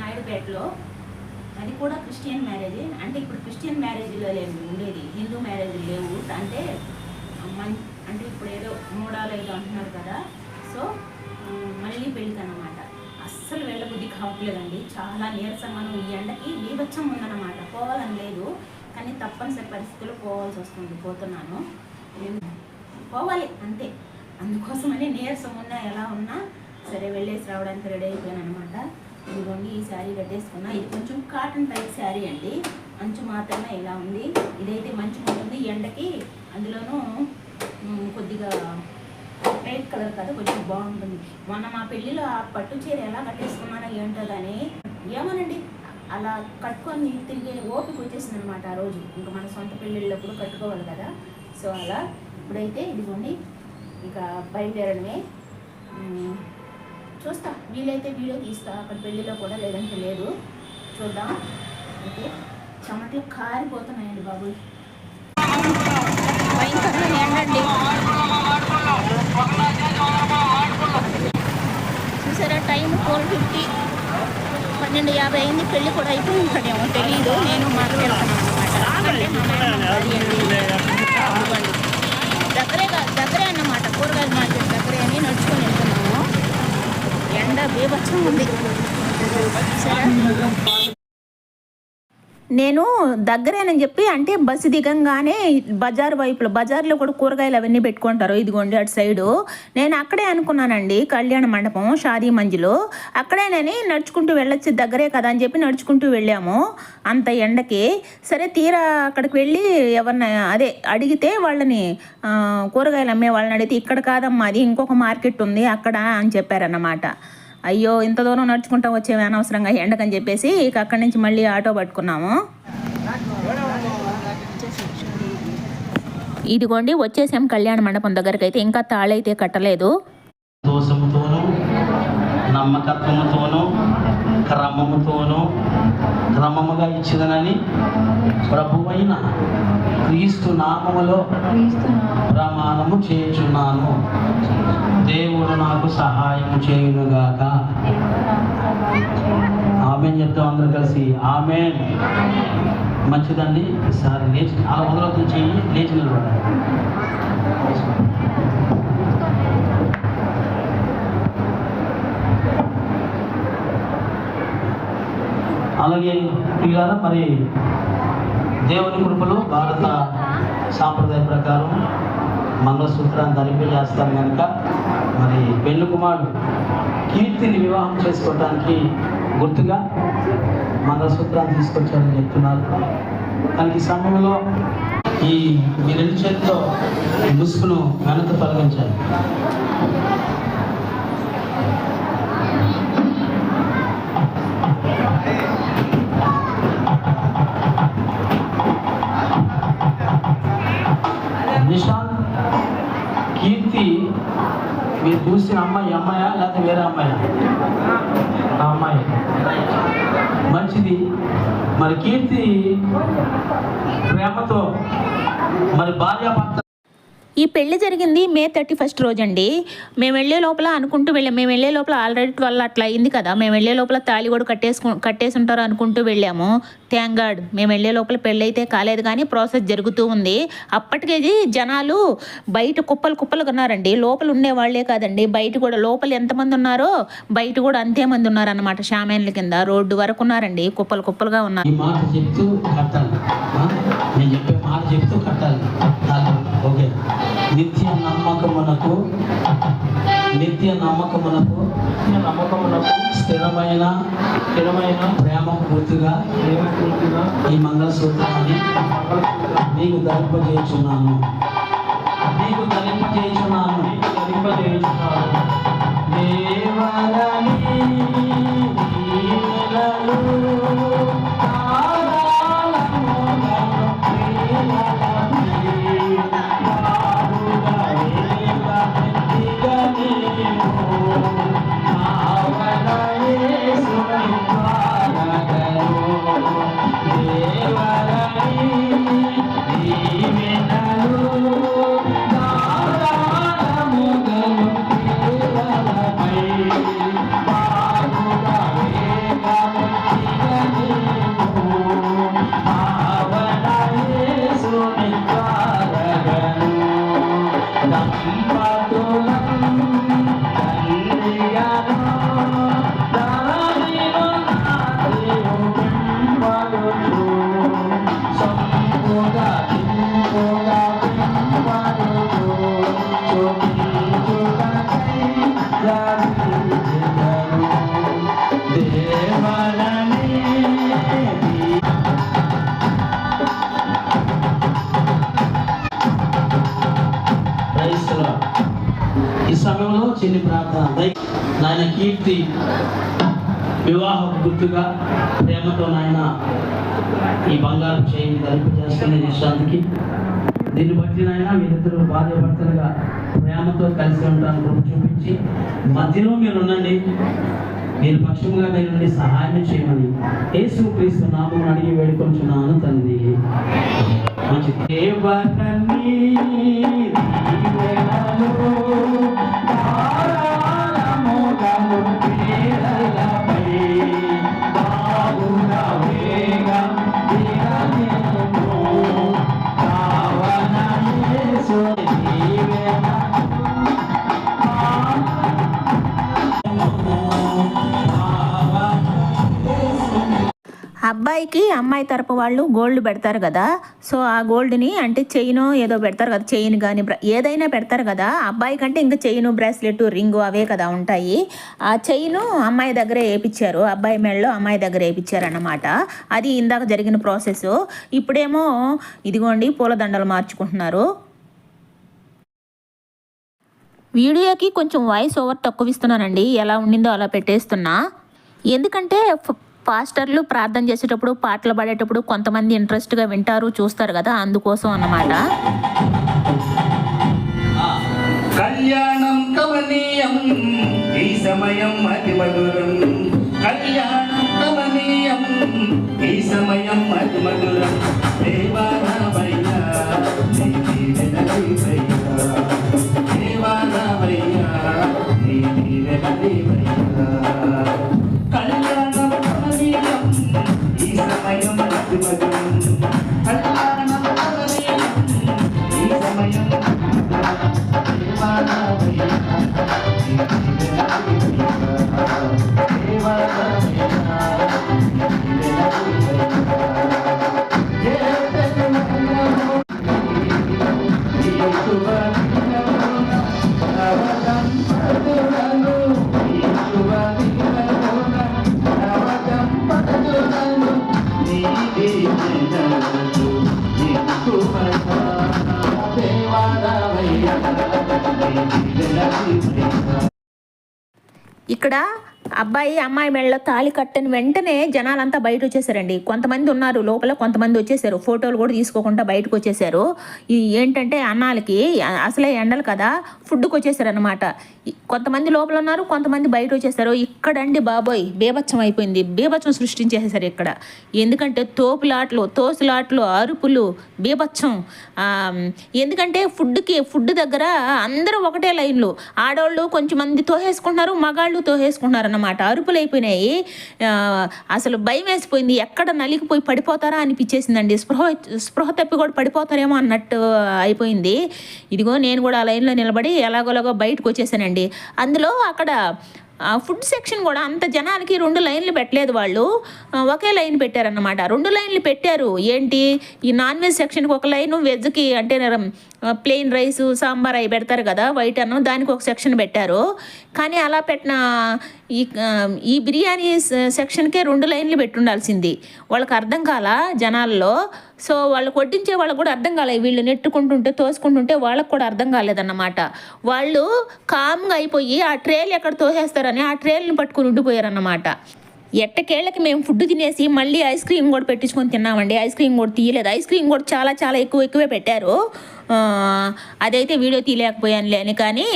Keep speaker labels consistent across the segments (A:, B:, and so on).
A: నాయుడుపేటలో అది కూడా Christian marriage. అంటే ఇప్పుడు క్రిస్టియన్ మ్యారేజ్లో లేదు ఉండేది. హిందూ మ్యారేజ్ లేవు. అంటే మన్ అంటే ఇప్పుడు ఏదో మూడాలు ఏదో అంటున్నారు కదా. సో మళ్ళీ పెళ్ళికి అన్నమాట అస్సలు వెళ్ళబుద్ధి కావట్లేదండి. చాలా నీరసంగాను ఈ ఎండకి బీభత్సం ఉందన్నమాట. పోవాలని లేదు. కానీ తప్పనిసరి పరిస్థితుల్లో పోవాల్సి వస్తుంది. పోతున్నాను. పోవాలి అంతే. అందుకోసమని నీరసం ఉన్నా ఎలా ఉన్నా సరే వెళ్ళేసి రావడానికి రెడీ అయిపోయాను అనమాట ఇదిగోండి ఈ శారీ కట్టేసుకున్నా. ఇది కొంచెం కాటన్ టైప్ శారీ అండి. అంచు మాత్రమే ఇలా ఉంది. ఇదైతే మంచిగా ఉంటుంది ఎండకి అందులోనూ కొద్దిగా లైట్ కలర్ కదా కొంచెం బాగుంటుంది. మొన్న మా పెళ్ళిలో ఆ పట్టు చీర ఎలా కట్టేసుకున్నానో ఏంటో కానీ ఏమోనండి. అలా కట్టుకొని తిరిగే ఓపిక వచ్చేసింది అనమాట ఆ రోజు. ఇంకా మన సొంత పెళ్ళిళ్ళప్పుడు కట్టుకోవాలి కదా. సో అలా ఇప్పుడైతే ఇదిగోండి ఇక బయలుదేరడమే. చూస్తా. వీలైతే వీడియో తీస్తా. అక్కడ పెళ్ళిలో కూడా లేదంటే లేదు. చూద్దాం. అయితే చెమటలు కారిపోతున్నాయండి బాబు. భయంకరమైన చూసారా? Time four fifty. పన్నెండు యాభై అయింది. పెళ్ళి కూడా అయిపోయిందేమో తెలియదు నేను మాట్లాడుతున్నాను అనమాట దగ్గరే కాదు దగ్గరే అన్నమాట. కూరగాయల మార్కెట్ దగ్గరే అని నడుచుకొని వెళ్తున్నాము ఎండ బీభత్సం ఉంది చూసారా నేను దగ్గరేనని చెప్పి అంటే బస్సు దిగంగానే బజార్ వైపులో బజార్లో కూడా కూరగాయలు అవన్నీ పెట్టుకుంటారు. ఇదిగోండి అటు సైడు. నేను అక్కడే అనుకున్నానండి కళ్యాణ మండపం షాదీ మంజిలో. అక్కడేనని నడుచుకుంటూ వెళ్ళొచ్చు దగ్గరే కదా అని చెప్పి నడుచుకుంటూ వెళ్ళాము అంత ఎండకి. సరే తీరా అక్కడికి వెళ్ళి ఎవరిని అదే అడిగితే వాళ్ళని కూరగాయలు అమ్మే వాళ్ళని అడిగితే ఇక్కడ కాదమ్మా అది ఇంకొక మార్కెట్ ఉంది అక్కడ అని చెప్పారన్నమాట. అయ్యో ఇంత దూరం నడుచుకుంటా వచ్చేవి అనవసరంగా ఎండకని చెప్పేసి ఇక అక్కడి నుంచి మళ్ళీ ఆటో పట్టుకున్నాము. ఇదిగోండి వచ్చేసాం కళ్యాణ మండపం దగ్గరికి అయితే ఇంకా తాళైతే కట్టలేదు.
B: దోషముతోనూ నమ్మకత్వముతోనూ ఇచ్చిదనని ప్రభువైన క్రీస్తు నామములో ప్రమాణము చేయుచున్నాను. దేవుడు నాకు సహాయం చేయునుగాక. ఆమెన్ చెప్తాం అందరూ కలిసి. ఆమెన్. మంచిదండి. సార్ లేచి అలా మొదలవుతుంది చెయ్యి లేచి నిలబడాలి. అలాగే ఇలా మరి దేవుని కృపలో భారత సాంప్రదాయ ప్రకారం మంగళసూత్రాన్ని ధరింప చేస్తాం కనుక మరి పెళ్ళి కుమారుడు కీర్తిని వివాహం చేసుకోవడానికి గుర్తుగా మంగళసూత్రాన్ని తీసుకొచ్చారని చెప్తున్నారు. దానికి సమయంలో ఈ మీ రెండు చేతితో ముసుగును వెనక తొలగించాలి నిషాంత్ కీర్తి మీరు చూసిన అమ్మాయి అమ్మాయా? లేకపోతే వేరే అమ్మాయా? అమ్మాయి. మంచిది. మరి కీర్తి ప్రేమతో మరి భార్యాభర్త
A: ఈ పెళ్ళి జరిగింది మే థర్టీ ఫస్ట్ రోజు అండి మేము వెళ్ళే లోపల అనుకుంటూ వెళ్ళాం. మేము వెళ్ళే లోపల ఆల్రెడీ ట్వెల్వ్ అట్లా అయింది కదా. మేము వెళ్ళే లోపల తాళి కూడా కట్టేసుకు కట్టేసి ఉంటారు అనుకుంటూ వెళ్ళాము. థ్యాంక్ గాడ్ మేము వెళ్ళే లోపల పెళ్ళి అయితే కాలేదు కానీ ప్రాసెస్ జరుగుతూ ఉంది. అప్పటికేది జనాలు బయట కుప్పలు కుప్పలు ఉన్నారండి. లోపల ఉండేవాళ్ళే కాదండి. బయట కూడా లోపల ఎంతమంది ఉన్నారో బయట కూడా అంతే మంది ఉన్నారన్నమాట షామేన్ల కింద. రోడ్డు వరకు ఉన్నారండి. కుప్పలు కుప్పలుగా ఉన్నారు.
B: చెప్తూ కట్టాలి. చెప్తూ కట్టాలి. నిత్య నమ్మకమునకు నిత్య నమ్మకమునకు
C: నమ్మకమునకు
B: స్థిరమైన
C: స్థిరమైన
B: ప్రేమ పూర్తిగా
C: ప్రేమ పూర్తిగా
B: ఈ మంగళసూత్రాన్ని నీకు ధరింపజేయుచున్నాను. నీకు ధరింపజేయుచున్నాను.
C: ధరింపజేయుచున్నాను.
B: చిన్ని ప్రార్థన. నాయన కీర్తి వివాహ గుర్తుగా ప్రేమతో నాయన ఈ బంగారు చేయిని తలుపు చేస్తున్న నిశాంతికి దీన్ని బట్టి నాయన మీరిద్దరు భార్య భర్తలుగా ప్రేమతో కలిసి ఉండడానికి కృప చూపించి మధ్యలో మీరు ఉండండి మీరు పక్షంగా మీరు నుండి సహాయం చేయమని యేసు క్రీస్తు నామం అడిగి వేడుకొంచున్నాను తండ్రి. మంచి దేవతని
A: అబ్బాయికి అమ్మాయి తరపు వాళ్ళు గోల్డ్ పెడతారు కదా. సో ఆ గోల్డ్ని అంటే చైన్ ఏదో పెడతారు కదా చైన్ కానీ ఏదైనా పెడతారు కదా. అబ్బాయి కంటే ఇంకా చైన్ బ్రాస్లెట్ రింగు అవే కదా ఉంటాయి. ఆ చైన్ అమ్మాయి దగ్గరే వేయించారు అబ్బాయి మెడలో అమ్మాయి దగ్గర వేయించారు అన్నమాట అది ఇందాక జరిగిన ప్రాసెస్. ఇప్పుడేమో ఇదిగోండి పూలదండలు మార్చుకుంటున్నారు. వీడియోకి కొంచెం వాయిస్ ఓవర్ తక్కువ ఇస్తున్నానండి. ఎలా ఉండిందో అలా పెట్టేస్తున్నా. ఎందుకంటే పాస్టర్లు ప్రార్థన చేసేటప్పుడు పాటలు పాడేటప్పుడు కొంతమంది ఇంట్రెస్ట్గా వింటారు చూస్తారు కదా అందుకోసం అన్నమాట.
D: కళ్యాణం కమనీయం ఈ సమయం అతి మధురం. కళ్యాణం కమనీయం ఈ సమయం అతి మధురం.
A: అబ్బాయి అమ్మాయి మెడలో తాళి కట్టని వెంటనే జనాలంతా బయట వచ్చేసారండి. కొంతమంది ఉన్నారు లోపల కొంతమంది వచ్చేసారు. ఫోటోలు కూడా తీసుకోకుండా బయటకు వచ్చేసారు. ఈ ఏంటంటే అన్నాలకి అసలే ఎండలు కదా ఫుడ్కి వచ్చేసారనమాట కొంతమంది లోపల ఉన్నారు కొంతమంది బయట వచ్చేసారు. ఇక్కడండి బాబోయ్ బీభత్సం అయిపోయింది. బీభత్సం సృష్టించేసేసారు ఇక్కడ. ఎందుకంటే తోపులాట్లు తోసులాట్లు అరుపులు బీభత్సం. ఎందుకంటే ఫుడ్కి ఫుడ్ దగ్గర అందరూ ఒకటే లైన్లు. ఆడవాళ్ళు కొంచెం మంది తోహేసుకుంటున్నారు మగాళ్ళు తోహేసుకుంటున్నారు అన్నమాట అరుపులు అయిపోయినాయి అసలు భయం వేసిపోయింది. ఎక్కడ నలిగిపోయి పడిపోతారా అనిపించేసిందండి. స్పృహ స్పృహ తప్పి కూడా పడిపోతారేమో అన్నట్టు అయిపోయింది. ఇదిగో నేను కూడా ఆ లైన్లో నిలబడి ఎలాగోలాగో బయటకు వచ్చేసానండి. అందులో అక్కడ ఫుడ్ సెక్షన్ కూడా అంత జనానికి రెండు లైన్లు పెట్టలేదు వాళ్ళు. ఒకే లైన్ పెట్టారన్నమాట. రెండు లైన్లు పెట్టారు. ఏంటి? ఈ నాన్ వెజ్ సెక్షన్కి ఒక లైను వెజ్కి అంటే ప్లెయిన్ రైస్ సాంబార్ అవి పెడతారు కదా వైట్ అన్నం దానికి ఒక సెక్షన్ పెట్టారు. కానీ అలా పెట్టిన ఈ ఈ బిర్యానీ సెక్షన్కే రెండు లైన్లు పెట్టుండాల్సింది. వాళ్ళకి అర్థం కాల జనాల్లో. సో వాళ్ళు కొట్టించే వాళ్ళకి కూడా అర్థం కాలేదు వీళ్ళు నెట్టుకుంటుంటే తోసుకుంటుంటే వాళ్ళకి కూడా అర్థం కాలేదన్నమాట. వాళ్ళు కామ్గా అయిపోయి ఆ ట్రేలు ఎక్కడ తోసేస్తారని ఆ ట్రేల్ని పట్టుకుని ఉండిపోయారన్నమాట. ఎట్టకేళ్ళకి మేము ఫుడ్ తినేసి మళ్ళీ ఐస్ క్రీమ్ కూడా పెట్టించుకొని తిన్నామండి. ఐస్ క్రీమ్ కూడా తీయలేదు. ఐస్ క్రీమ్ కూడా చాలా చాలా ఎక్కువ ఎక్కువే పెట్టారు. అదైతే వీడియో తీయలేకపోయానులే అని. కానీ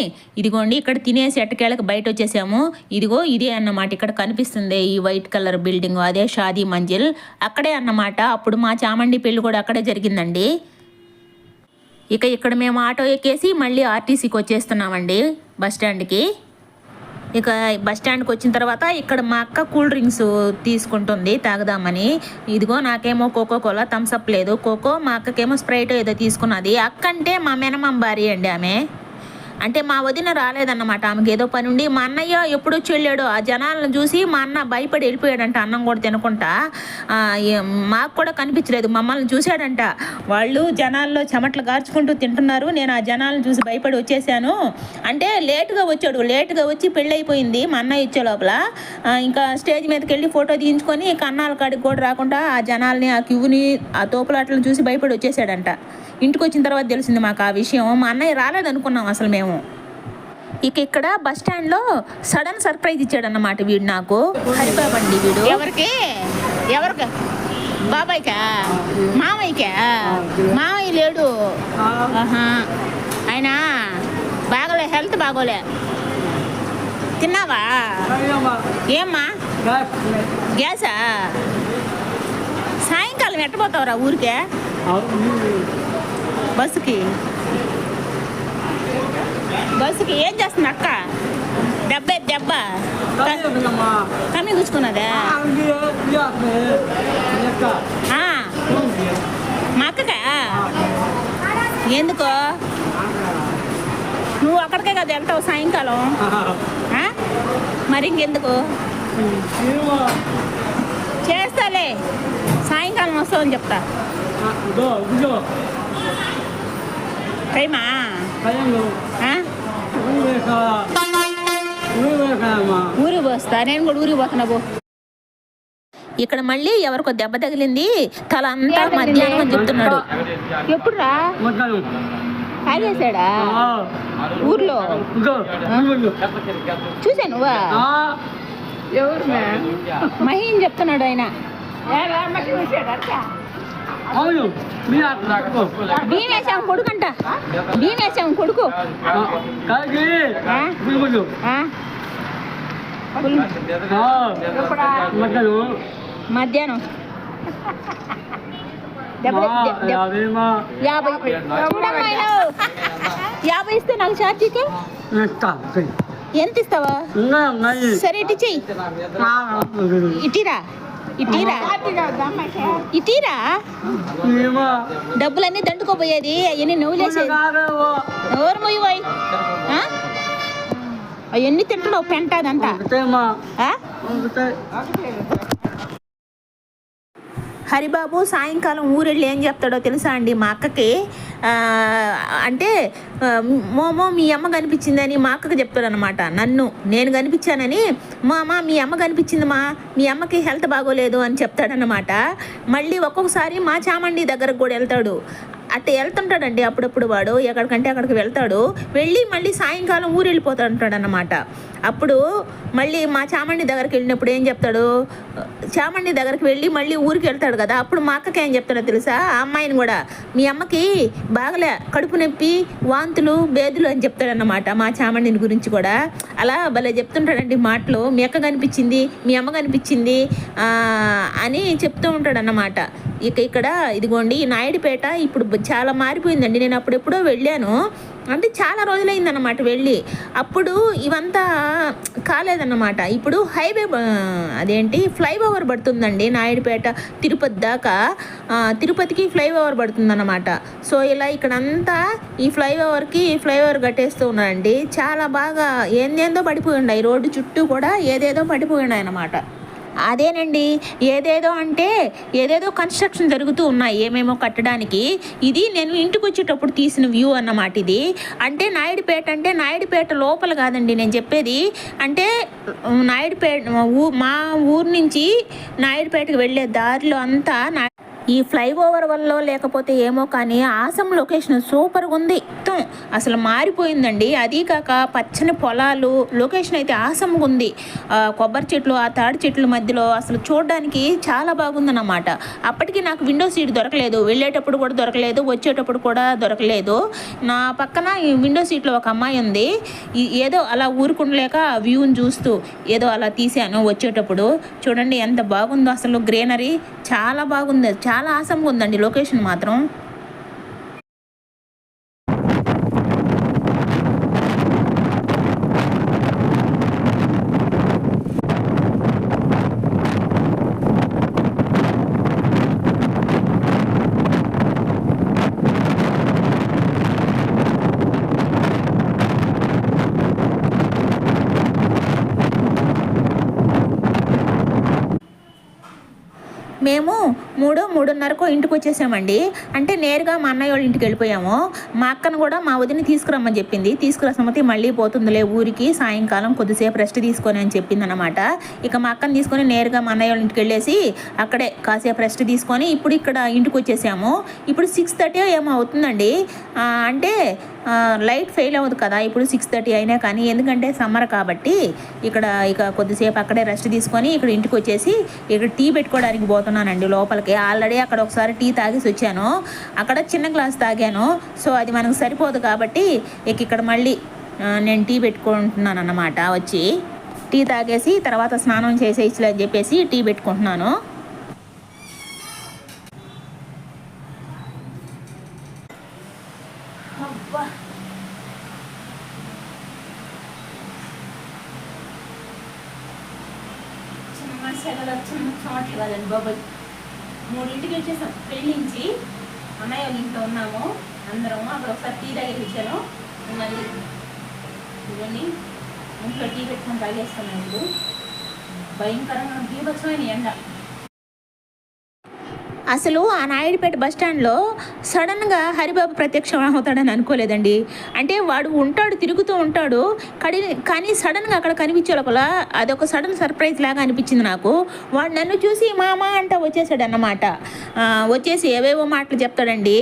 A: ఇదిగోండి ఇక్కడ తినేసి ఎట్టకేళ్ళకి బయట వచ్చేసాము ఇదిగో ఇదే అన్నమాట ఇక్కడ కనిపిస్తుంది ఈ వైట్ కలర్ బిల్డింగ్ అదే షాదీ మంజిల్. అక్కడే అన్నమాట అప్పుడు మా చామండి పెళ్ళి కూడా అక్కడే జరిగిందండి. ఇక ఇక్కడ మేము ఆటో ఎక్కేసి మళ్ళీ ఆర్టీసీకి వచ్చేస్తున్నామండి బస్ స్టాండ్కి. ఇక బస్ స్టాండ్కి వచ్చిన తర్వాత ఇక్కడ మా అక్క కూల్ డ్రింక్స్ తీసుకుంటుంది తాగదామని. ఇదిగో నాకేమో కోకో కోలా థమ్స్అప్ లేదు. కోకో మా అక్కకేమో స్ప్రైట్ ఏదో తీసుకున్నది. అక్క అంటే మా మెనమం భార్య అండి ఆమె. అంటే మా వదిన రాలేదన్నమాట. ఆమెకి ఏదో పని ఉండి మా అన్నయ్య ఎప్పుడు వచ్చి వెళ్ళాడు ఆ జనాలను చూసి మా అన్న భయపడి వెళ్ళిపోయాడంట అన్నం కూడా తినకుండా. మాకు కూడా కనిపించలేదు. మమ్మల్ని చూశాడంట. వాళ్ళు జనాల్లో చెమట్లు గార్చుకుంటూ తింటున్నారు. నేను ఆ జనాలను చూసి భయపడి వచ్చేసాను. అంటే లేటుగా వచ్చాడు. లేటుగా వచ్చి పెళ్ళైపోయింది మా అన్నయ్య ఇచ్చే లోపల. ఇంకా స్టేజ్ మీదకి వెళ్ళి ఫోటో తీయించుకొని కన్నాల కాడికి కూడా రాకుండా ఆ జనాల్ని ఆ క్యూని ఆ తోపులాట్లను చూసి భయపడి వచ్చేసాడంట. ఇంటికి వచ్చిన తర్వాత తెలిసింది మాకు ఆ విషయం. మా అన్నయ్య రాలేదనుకున్నాం అసలు మేము. ఇక ఇక్కడ బస్ స్టాండ్లో సడన్ సర్ప్రైజ్ ఇచ్చాడు అన్నమాట వీడు నాకు. హరిబాబు అండి వీడు.
E: ఎవరికి? ఎవరికి? బాబాయ్కా? మామయ్యకా? మామయ్య లేడు. ఆహా. ఆయన బాగోలే హెల్త్ బాగోలే. తిన్నావా? ఏమ్మా? గ్యాసా? సాయంకాలం ఎట్టపోతావురా ఊరికే? బస్సుకి? బస్సుకి ఏం చేస్తుంది అక్క? దెబ్బ దెబ్బ. కమ్మి కూర్చుకున్నదా. మా అక్కకా? ఎందుకో? నువ్వు అక్కడికే కదా వెళ్తావు సాయంకాలం? మరి ఇంకెందుకు? చేస్తాలే. సాయంకాలం వస్తావని చెప్తా. టైమా? పోస్తా నేను కూడా ఊరికి పోతున్నా పో.
A: ఇక్కడ మళ్ళీ ఎవరికో దెబ్బ తగిలింది. తల అంతా మధ్యాహ్నం అని చెప్తున్నాడు.
E: ఎప్పుడురా? తాగేసాడా ఊర్లో? చూసా నువ్వా? ఎవరు మహీన్ చెప్తున్నాడు ఆయన.
C: అవును మీ
E: భీమేశాం కొడుకంట. భీమేశాం కొడుకు. మధ్యాహ్నం. యాభై ఇస్తే నాకు ఛార్జీకి ఎంత ఇస్తావా? సరే ఇటు చెయ్యి. ఇటీరా. ఇటీరా? డబ్బులన్నీ దండుకోపోయేది అవన్నీ నువ్వు లేసేది ఎవరు మొయ్యవాయి అవన్నీ తింటున్నావు పెంట అదంతా.
C: ఒకటేమా
E: ఆ?
C: ఒకటే
A: హరిబాబు సాయంకాలం ఊరెళ్ళి ఏం చెప్తాడో తెలుసా అండి? మా అక్కకి అంటే మోమో మీ అమ్మ కనిపించిందని మా అక్కకి చెప్తాడనమాట నన్ను నేను కనిపించానని మా అమ్మ మీ అమ్మ కనిపించింది మా మీ అమ్మకి హెల్త్ బాగోలేదు అని చెప్తాడనమాట మళ్ళీ ఒక్కొక్కసారి మా చామండి దగ్గరకు కూడా వెళ్తాడు. అట్ట వెళ్తుంటాడండి అప్పుడప్పుడు వాడు ఎక్కడికంటే అక్కడికి వెళ్తాడు. వెళ్ళి మళ్ళీ సాయంకాలం ఊరు వెళ్ళిపోతాడు అంటాడు అనమాట అప్పుడు మళ్ళీ మా చామండి దగ్గరికి వెళ్ళినప్పుడు ఏం చెప్తాడు? చామండి దగ్గరికి వెళ్ళి మళ్ళీ ఊరికి వెళ్తాడు కదా అప్పుడు మా అక్కకి ఏం చెప్తాడో తెలుసా? ఆ అమ్మాయిని కూడా మీ అమ్మకి బాగలే కడుపు నొప్పి వాంతులు బేదులు అని చెప్తాడన్నమాట మా చామండిని గురించి కూడా. అలా భలే చెప్తుంటాడండి మాటలు. మీ అక్క కనిపించింది మీ అమ్మ కనిపించింది అని చెప్తూ ఉంటాడన్నమాట. ఇక ఇక్కడ ఇదిగోండి ఈ నాయుడుపేట ఇప్పుడు చాలా మారిపోయిందండి. నేను అప్పుడెప్పుడో వెళ్ళాను. అంటే చాలా రోజులైందన్నమాట వెళ్ళి. అప్పుడు ఇవంతా కాలేదన్నమాట. ఇప్పుడు హైవే అదేంటి ఫ్లైఓవర్ పడుతుందండి నాయుడుపేట తిరుపతి దాకా. తిరుపతికి ఫ్లైఓవర్ పడుతుందన్నమాట. సో ఇలా ఇక్కడంతా ఈ ఫ్లైఓవర్కి ఫ్లైఓవర్ కట్టేస్తూ ఉన్నారండి. చాలా బాగా ఏందేందో పడిపోయి ఉన్నాయి రోడ్డు చుట్టూ కూడా ఏదేదో పడిపోయి ఉన్నాయి అన్నమాట అదేనండి. ఏదేదో అంటే ఏదేదో కన్స్ట్రక్షన్ జరుగుతూ ఉన్నాయి ఏమేమో కట్టడానికి. ఇది నేను ఇంటికి వచ్చేటప్పుడు తీసిన వ్యూ అన్నమాట ఇది. అంటే నాయుడుపేట అంటే నాయుడుపేట లోపల కాదండి నేను చెప్పేది. అంటే నాయుడుపేట ఊ మా ఊరు నుంచి నాయుడుపేటకు వెళ్ళే దారిలో అంతా నా ఈ ఫ్లైఓవర్ వల్ల లేకపోతే ఏమో కానీ ఆసం లొకేషన్ సూపర్గా ఉంది. మొత్తం అసలు మారిపోయిందండి. అది కాక పచ్చని పొలాలు లొకేషన్ అయితే ఆసంగా ఉంది. కొబ్బరి చెట్లు ఆ తాడి చెట్ల మధ్యలో అసలు చూడడానికి చాలా బాగుందన్నమాట. అప్పటికి నాకు విండో సీట్ దొరకలేదు. వెళ్ళేటప్పుడు కూడా దొరకలేదు. వచ్చేటప్పుడు కూడా దొరకలేదు. నా పక్కన ఈ విండో సీట్లో ఒక అమ్మాయి ఉంది. ఏదో అలా ఊరుకుండలేక వ్యూని చూస్తూ ఏదో అలా తీసాను వచ్చేటప్పుడు. చూడండి ఎంత బాగుందో అసలు గ్రీనరీ. చాలా బాగుంది. చాలా ఆసంగా ఉందండి లొకేషన్ మాత్రం మేము మూడు మూడున్నరకు ఇంటికి వచ్చేసామండి అంటే నేరుగా మా అన్నయ్య వాళ్ళ ఇంటికి వెళ్ళిపోయాము. మా అక్కను కూడా మా వదిన తీసుకురమ్మని చెప్పింది. తీసుకురాసమతి మళ్ళీ పోతుందిలే ఊరికి సాయంకాలం కొద్దిసేపు రెస్ట్ తీసుకొని అని చెప్పింది అనమాట ఇక మా అక్కను తీసుకొని నేరుగా మా అన్నయ్య వాళ్ళ ఇంటికి వెళ్ళేసి అక్కడే కాసేపు రెస్ట్ తీసుకొని ఇప్పుడు ఇక్కడ ఇంటికి వచ్చేసాము ఇప్పుడు సిక్స్ థర్టీ ఏమో అవుతుందండి. అంటే లైట్ ఫెయిల్ అవ్వదు కదా ఇప్పుడు సిక్స్ థర్టీ అయినా కానీ ఎందుకంటే సమ్మర్ కాబట్టి ఇక్కడ ఇక కొద్దిసేపు అక్కడే రెస్ట్ తీసుకొని ఇక్కడ ఇంటికి వచ్చేసి ఇక్కడ టీ పెట్టుకోవడానికి పోతున్నానండి లోపలికి. ఆల్రెడీ అక్కడ ఒకసారి టీ తాగేసి వచ్చాను. అక్కడ చిన్న గ్లాస్ తాగాను. సో అది మనకు సరిపోదు కాబట్టి ఇక ఇక్కడ మళ్ళీ నేను టీ పెట్టుకుంటున్నాను అన్నమాట వచ్చి టీ తాగేసి తర్వాత స్నానం చేసేయచ్చులే అని చెప్పేసి టీ పెట్టుకుంటున్నాను. చిన్న సెలవులు చిన్న కదండి బాబాయ్. మూడింటికి వచ్చేసాం. పెళ్ళి నుంచి అన్నయ్య వాళ్ళ ఇంట్లో ఉన్నాము. అందరం అక్కడ ఒకసారి టీ తాగేసి వచ్చాను మళ్ళీ ఇవన్నీ ఇంట్లో టీ పెట్టుకొని తాగేస్తున్నాను ఇప్పుడు. భయంకరంగా బీభత్సమైన ఎండ. అసలు ఆ నాయుడుపేట బస్ స్టాండ్లో సడన్గా హరిబాబు ప్రత్యక్షం అవుతాడని అనుకోలేదండి. అంటే వాడు ఉంటాడు తిరుగుతూ ఉంటాడు కడి కానీ సడన్గా అక్కడ కనిపించే లోపల అదొక సడన్ సర్ప్రైజ్ లాగా అనిపించింది నాకు. వాడు నన్ను చూసి మామా అంట వచ్చేసాడు అన్నమాట వచ్చేసి ఏవేవో మాటలు చెప్తాడండి.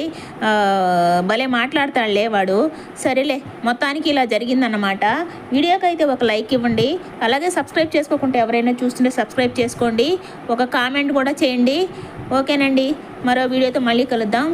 A: భలే మాట్లాడతాడులే వాడు. సరేలే మొత్తానికి ఇలా జరిగిందన్నమాట. వీడియోకి అయితే ఒక లైక్ ఇవ్వండి. అలాగే సబ్స్క్రైబ్ చేసుకోకుండా ఎవరైనా చూస్తుంటే సబ్స్క్రైబ్ చేసుకోండి. ఒక కామెంట్ కూడా చేయండి. ఓకేనండి. మరో వీడియోతో మళ్ళీ కలుద్దాం.